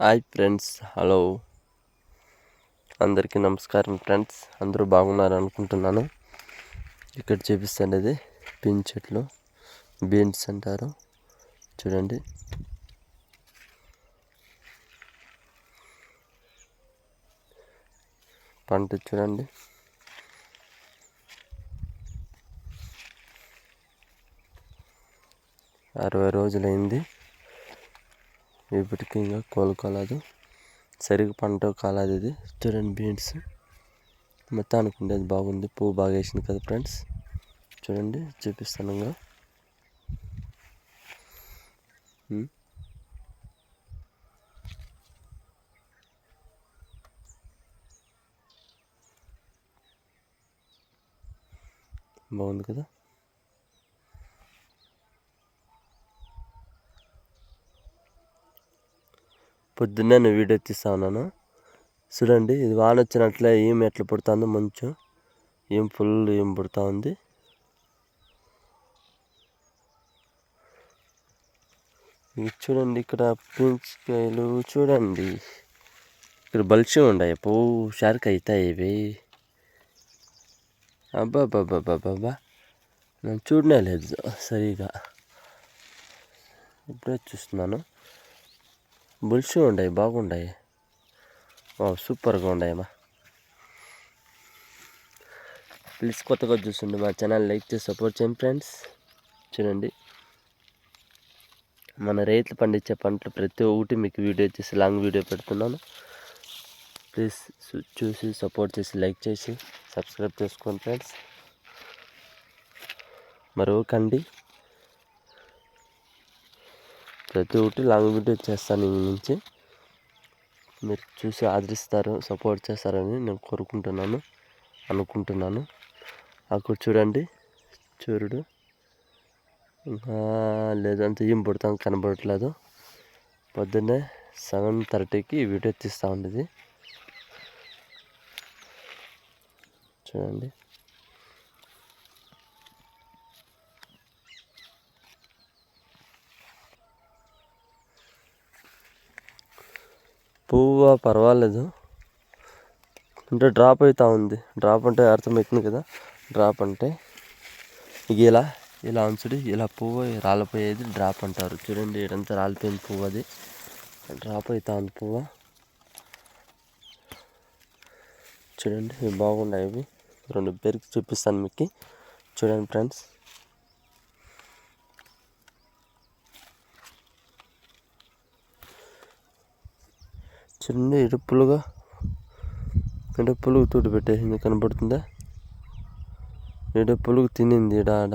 Hi friends hello. అందరికీ నమస్కారం friends. అందరూ బాగున్నారు అనుకుంటున్నాను. ఇక్కడ చూపిస్తుండేది పిన్ చెట్లు బీన్స్ అంటారు. చూడండి. పంట చూడండి. అరవై రోజులైంది. ఇప్పటికీ ఇంకా కోలుకోలేదు సరిగ్గా పంట కాలేదు ఇది. చూడండి బీన్స్ మొత్తానికి ఉండేది బాగుంది. పువ్వు బాగా వేసింది కదా ఫ్రెండ్స్ చూడండి చూపిస్తాను ఇంకా. బాగుంది కదా? పొద్దున్నే నేను వీడియో తీస్తా ఉన్నాను. చూడండి ఇది వాన వచ్చినట్లే ఏం ఎట్లా పుడుతుందో మంచు. ఏం ఫుల్ ఏం పుడతా ఉంది. ఇది చూడండి ఇక్కడ పుంచికాయలు చూడండి. ఇక్కడ బలిసి ఉన్నాయి పో షార్క్ అవుతాయి ఇవి. అబ్బాబ్బాబ్బాబ్బా నేను చూడనే లేదు సరిగా. ఇప్పుడే చూస్తున్నాను. బుల్షూ ఉన్నాయి బాగున్నాయి ఓ సూపర్గా ఉన్నాయమ్మా ప్లీజ్ కొత్తగా చూస్తుండే మా ఛానల్ లైక్ చేసి సపోర్ట్ చేయండి ఫ్రెండ్స్. చూడండి. మన రైతులు పండించే పంటలు ప్రతి ఒక్కటి మీకు వీడియో చేసి లాంగ్ వీడియో పెడుతున్నాను. ప్లీజ్ చూసి సపోర్ట్ చేసి లైక్ చేసి సబ్స్క్రైబ్ చేసుకోండి ఫ్రెండ్స్. మరొకండి ప్రతి ఒక్కటి లాంగ్ వీడియో చేస్తాను ఈ నుంచి. మీరు చూసి ఆదరిస్తారు సపోర్ట్ చేస్తారని నేను కోరుకుంటున్నాను అనుకుంటున్నాను. అక్కడ చూడండి చూరుడు ఇంకా లేదంటే ఏం పుడతాం కనబడట్లేదు. పొద్దున్నే సెవెన్ థర్టీకి వీడియో తీస్తూ ఉండేది. చూడండి. పువ్వు? పర్వాలేదు. అంటే డ్రాప్ అవుతా ఉంది. డ్రాప్ అంటే అర్థమవుతుంది కదా? డ్రాప్ అంటే ఇక ఇలా ఇలా ఉంచుడు ఇలా పువ్వు రాలిపోయేది డ్రాప్ అంటారు. చూడండి ఇదంతా రాలిపోయింది పువ్వు అది. డ్రాప్ అవుతా ఉంది పువ్వు? చూడండి ఇవి బాగున్నాయి ఇవి. రెండు పేరుకి చూపిస్తాను మీకు. చూడండి ఫ్రెండ్స్ చిన్న ఇడుపులుగా ఇడుపులుగు పులుగు తోటి పెట్టేసింది కనబడుతుందా ఇడుపులుగు తినింది ఈడ ఆడ.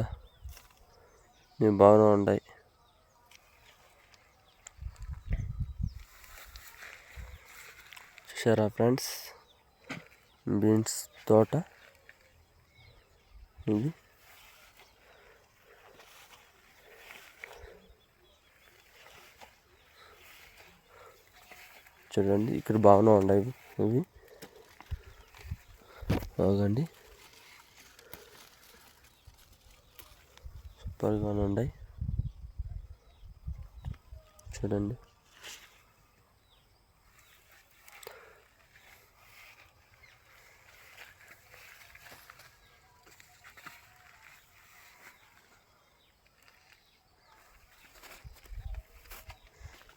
ఇవి బాగానే ఉన్నాయి చూసారా ఫ్రెండ్స్? బీన్స్ తోట. ఇది చూడండి ఇక్కడ బాగానే ఉన్నాయి. ఇవి. బాగండి సూపర్గానే ఉన్నాయి. చూడండి.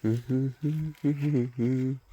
Mm-hmm.